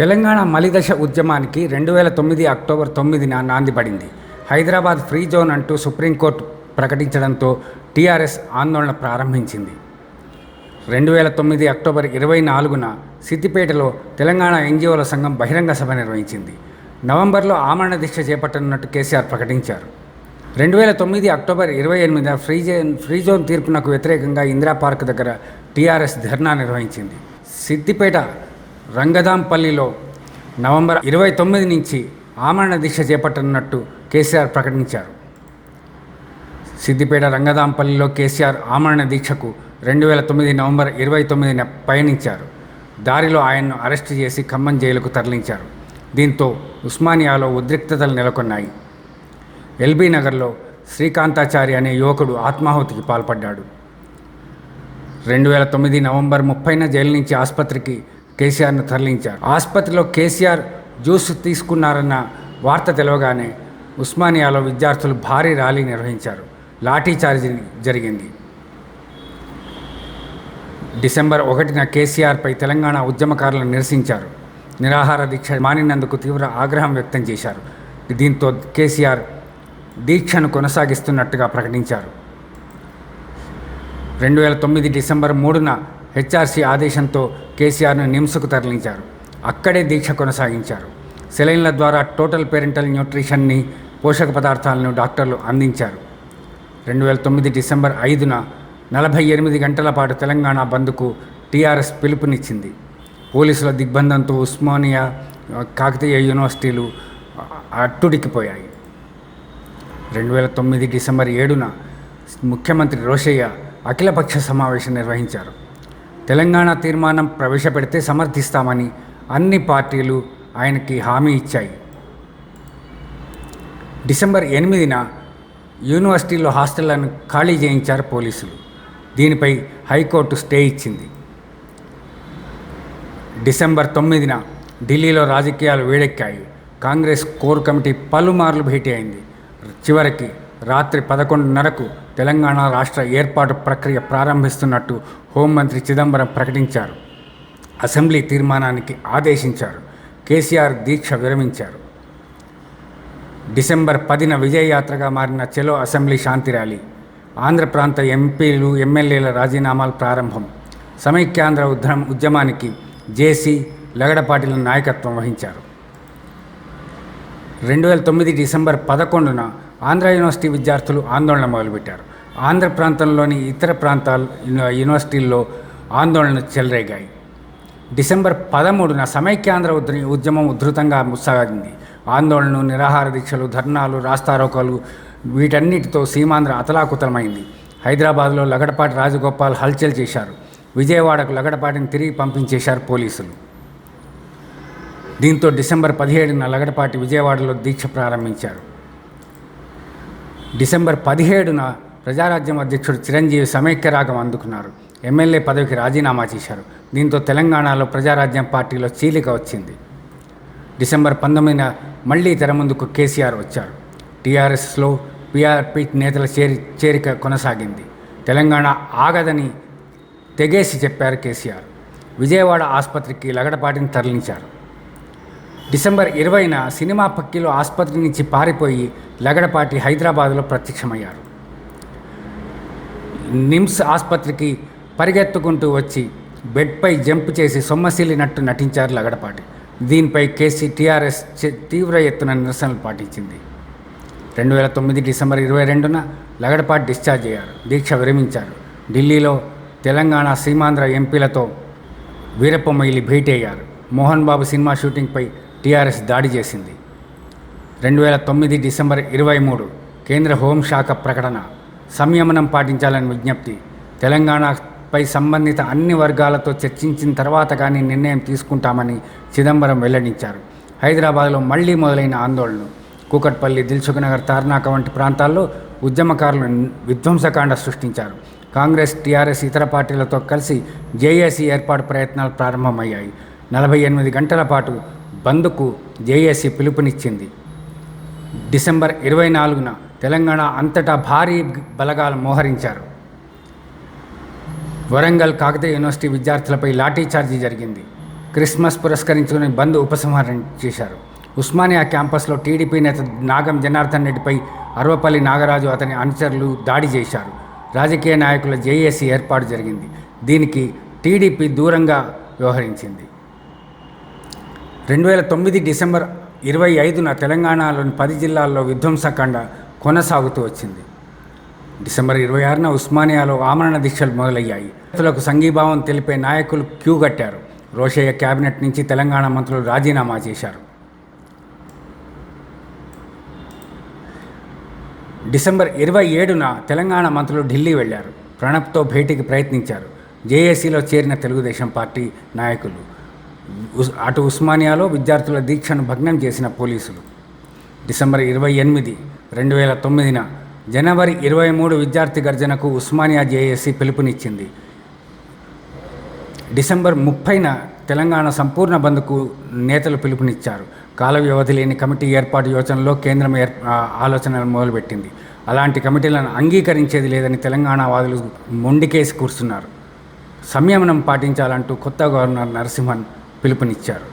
తెలంగాణ మలిదశ ఉద్యమానికి రెండు వేల తొమ్మిది అక్టోబర్ తొమ్మిదిన నాంది పడింది. హైదరాబాద్ ఫ్రీ జోన్ అంటూ సుప్రీంకోర్టు ప్రకటించడంతో టీఆర్ఎస్ ఆందోళన ప్రారంభించింది. రెండు వేల తొమ్మిది అక్టోబర్ ఇరవై నాలుగున సిద్దిపేటలో తెలంగాణ ఎన్జిఓల సంఘం బహిరంగ సభ నిర్వహించింది. నవంబర్లో ఆమరణ దీక్ష చేపట్టనున్నట్టు కేసీఆర్ ప్రకటించారు. రెండు వేల తొమ్మిది అక్టోబర్ ఇరవై ఎనిమిదిన ఫ్రీ జోన్ ఫ్రీ జోన్ తీర్పునకు వ్యతిరేకంగా ఇందిరా పార్క్ దగ్గర టీఆర్ఎస్ ధర్నా నిర్వహించింది. సిద్దిపేట రంగదాంపల్లిలో నవంబర్ ఇరవై తొమ్మిది నుంచి ఆమరణ దీక్ష చేపట్టనున్నట్టు కేసీఆర్ ప్రకటించారు. సిద్దిపేట రంగదాంపల్లిలో కేసీఆర్ ఆమరణ దీక్షకు రెండు వేల తొమ్మిది నవంబర్ ఇరవై తొమ్మిదిన పయనించారు. దారిలో ఆయన్ను అరెస్టు చేసి ఖమ్మం జైలుకు తరలించారు. దీంతో ఉస్మానియాలో ఉద్రిక్తతలు నెలకొన్నాయి. ఎల్బీ నగర్లో శ్రీకాంతాచారి అనే యువకుడు ఆత్మాహుతికి పాల్పడ్డాడు. రెండు వేల తొమ్మిది నవంబర్ ముప్పైన జైలు నుంచి ఆసుపత్రికి కేసీఆర్ను తరలించారు. ఆసుపత్రిలో కేసీఆర్ జ్యూస్ తీసుకున్నారన్న వార్త తెలవగానే ఉస్మానియాలో విద్యార్థులు భారీ ర్యాలీ నిర్వహించారు. లాఠీచార్జ్ జరిగింది. డిసెంబర్ ఒకటిన కేసీఆర్పై తెలంగాణ ఉద్యమకారులను నిరసించారు. నిరాహార దీక్ష మానినందుకు తీవ్ర ఆగ్రహం వ్యక్తం చేశారు. దీంతో కేసీఆర్ దీక్షను కొనసాగిస్తున్నట్టుగా ప్రకటించారు. రెండు వేల తొమ్మిది డిసెంబర్ మూడున హెచ్ఆర్సీ ఆదేశంతో కేసీఆర్ను నిమ్స్కు తరలించారు. అక్కడే దీక్ష కొనసాగించారు. సెలైన్ల ద్వారా టోటల్ పేరెంటల్ న్యూట్రిషన్ని పోషక పదార్థాలను డాక్టర్లు అందించారు. రెండు వేల తొమ్మిది డిసెంబర్ ఐదున నలభై ఎనిమిది గంటల పాటు తెలంగాణ బంద్కు టీఆర్ఎస్ పిలుపునిచ్చింది. పోలీసుల దిగ్బంధంతో ఉస్మానియా కాకతీయ యూనివర్సిటీలు అట్టుడికిపోయాయి. రెండు వేల తొమ్మిది డిసెంబర్ ఏడున ముఖ్యమంత్రి రోషయ్య అఖిలపక్ష సమావేశం నిర్వహించారు. తెలంగాణ తీర్మానం ప్రవేశపెడితే సమర్థిస్తామని అన్ని పార్టీలు ఆయనకి హామీ ఇచ్చాయి. డిసెంబర్ ఎనిమిదిన యూనివర్సిటీలో హాస్టళ్ళను ఖాళీ చేయించారు పోలీసులు. దీనిపై హైకోర్టు స్టే ఇచ్చింది. డిసెంబర్ తొమ్మిదిన ఢిల్లీలో రాజకీయాలు వేడెక్కాయి. కాంగ్రెస్ కోర్ కమిటీ పలుమార్లు భేటీ అయింది. చివరికి రాత్రి పదకొండున్నరకు తెలంగాణ రాష్ట్ర ఏర్పాటు ప్రక్రియ ప్రారంభిస్తున్నట్టు హోంమంత్రి చిదంబరం ప్రకటించారు. అసెంబ్లీ తీర్మానానికి ఆదేశించారు. కేసీఆర్ దీక్ష విరమించారు. డిసెంబర్ పదిన విజయయాత్రగా మారిన చెలో అసెంబ్లీ శాంతి ర్యాలీ ఆంధ్ర ప్రాంత ఎంపీలు ఎమ్మెల్యేల రాజీనామాలు ప్రారంభం సమైక్యాంధ్ర ఉద్యమ ఉద్యమానికి జేసీ లగడపాటిల నాయకత్వం వహించారు. రెండు వేల తొమ్మిది డిసెంబర్ పదకొండున ఆంధ్ర యూనివర్సిటీ విద్యార్థులు ఆందోళన మొదలుపెట్టారు. ఆంధ్ర ప్రాంతంలోని ఇతర ప్రాంతాల యూనివర్సిటీల్లో ఆందోళనలు చెలరేగాయి. డిసెంబర్ పదమూడున సమైక్యాంధ్ర ఉద్ర ఉద్యమం ఉధృతంగా ముసాగింది ఆందోళనలు నిరాహార దీక్షలు ధర్నాలు రాస్తారోకలు వీటన్నిటితో సీమాంధ్ర అతలాకుతలమైంది. హైదరాబాద్లో లగడపాటి రాజగోపాల్ హల్చల్ చేశారు. విజయవాడకు లగడపాటిని తిరిగి పంపించేశారు పోలీసులు. దీంతో డిసెంబర్ పదిహేడున లగడపాటి విజయవాడలో దీక్ష ప్రారంభించారు. డిసెంబర్ పదిహేడున ప్రజారాజ్యం అధ్యక్షుడు చిరంజీవి సమైక్యరాగం అందుకున్నారు. ఎమ్మెల్యే పదవికి రాజీనామా చేశారు. దీంతో తెలంగాణలో ప్రజారాజ్యం పార్టీలో చీలిక వచ్చింది. డిసెంబర్ పంతొమ్మిదిన మళ్ళీ తెర ముందుకు కేసీఆర్ వచ్చారు. టీఆర్ఎస్లో పీఆర్పీ నేతల చేరి చేరిక కొనసాగింది. తెలంగాణ ఆగదని తెగేసి చెప్పారు కేసీఆర్. విజయవాడ ఆసుపత్రికి లగడపాటిని తరలించారు. డిసెంబర్ ఇరవైన సినిమా పక్కిలో ఆసుపత్రి నుంచి పారిపోయి లగడపాటి హైదరాబాద్లో ప్రత్యక్షమయ్యారు. నిమ్స్ ఆసుపత్రికి పరిగెత్తుకుంటూ వచ్చి బెడ్పై జంప్ చేసి సొమ్మసిల్లినట్టు నటించారు లగడపాటి. దీనిపై కేసీ టీఆర్ఎస్ తీవ్ర ఎత్తున నిరసనలు పాటించింది. రెండు వేల తొమ్మిది డిసెంబర్ ఇరవై రెండున లగడపాటి డిశ్చార్జ్ అయ్యారు. దీక్ష విరమించారు. ఢిల్లీలో తెలంగాణ సీమాంధ్ర ఎంపీలతో వీరప్ప మొయిలి భేటీ అయ్యారు. మోహన్ బాబు సినిమా షూటింగ్పై టీఆర్ఎస్ దాడి చేసింది. రెండు వేల తొమ్మిది డిసెంబర్ ఇరవై మూడు కేంద్ర హోంశాఖ ప్రకటన. సంయమనం పాటించాలని విజ్ఞప్తి. తెలంగాణపై సంబంధిత అన్ని వర్గాలతో చర్చించిన తర్వాత కానీ నిర్ణయం తీసుకుంటామని చిదంబరం వెల్లడించారు. హైదరాబాద్లో మళ్ళీ మొదలైన ఆందోళనలు. కూకట్పల్లి దిల్సుఖ్నగర్ తార్నాక వంటి ప్రాంతాల్లో ఉద్యమకారులు విధ్వంసకాండ సృష్టించారు. కాంగ్రెస్ టీఆర్ఎస్ ఇతర పార్టీలతో కలిసి జేఏసీ ఏర్పాటు ప్రయత్నాలు ప్రారంభమయ్యాయి. నలభై ఎనిమిది గంటల పాటు బంద్కు జేఏసీ పిలుపునిచ్చింది. డిసెంబర్ ఇరవై నాలుగున తెలంగాణ అంతటా భారీ బలగాలు మోహరించారు. వరంగల్ కాకతీయ యూనివర్సిటీ విద్యార్థులపై లాఠీచార్జీ జరిగింది. క్రిస్మస్ పురస్కరించుకుని బంద్ ఉపసంహరణ చేశారు. ఉస్మానియా క్యాంపస్లో టీడీపీ నేత నాగం జనార్దన్ రెడ్డిపై అరవపల్లి నాగరాజు అతని అనుచరులు దాడి చేశారు. రాజకీయ నాయకుల జేఏసీ ఏర్పాటు జరిగింది. దీనికి టీడీపీ దూరంగా వ్యవహరించింది. రెండు వేల తొమ్మిది డిసెంబర్ ఇరవై ఐదున తెలంగాణలోని పది జిల్లాల్లో విధ్వంసకాండ కొనసాగుతూ వచ్చింది. డిసెంబర్ ఇరవై ఆరున ఉస్మానియాలో ఆమరణ దీక్షలు మొదలయ్యాయి. రైతులకు సంఘీభావం తెలిపే నాయకులు క్యూ కట్టారు. రోషయ్య కేబినెట్ నుంచి తెలంగాణ మంత్రులు రాజీనామా చేశారు. డిసెంబర్ ఇరవై ఏడున తెలంగాణ మంత్రులు ఢిల్లీ వెళ్ళారు. ప్రణబ్తో భేటీకి ప్రయత్నించారు. జేఏసీలో చేరిన తెలుగుదేశం పార్టీ నాయకులు. అటు ఉస్మానియాలో విద్యార్థుల దీక్షను భగ్నం చేసిన పోలీసులు. డిసెంబర్ ఇరవై ఎనిమిది రెండు వేల తొమ్మిదిన జనవరి ఇరవై మూడు విద్యార్థి గర్జనకు ఉస్మానియా జేఏసీ పిలుపునిచ్చింది. డిసెంబర్ ముప్పైన తెలంగాణ సంపూర్ణ బంద్కు నేతలు పిలుపునిచ్చారు. కాల వ్యవధి లేని కమిటీ ఏర్పాటు యోచనలో కేంద్రం ఏర్ ఆలోచనలు మొదలుపెట్టింది. అలాంటి కమిటీలను అంగీకరించేది లేదని తెలంగాణ వాదులు మొండికేసి కూర్చున్నారు. సంయమనం పాటించాలంటూ కొత్త గవర్నర్ నరసింహన్ పిలుపునిచ్చారు.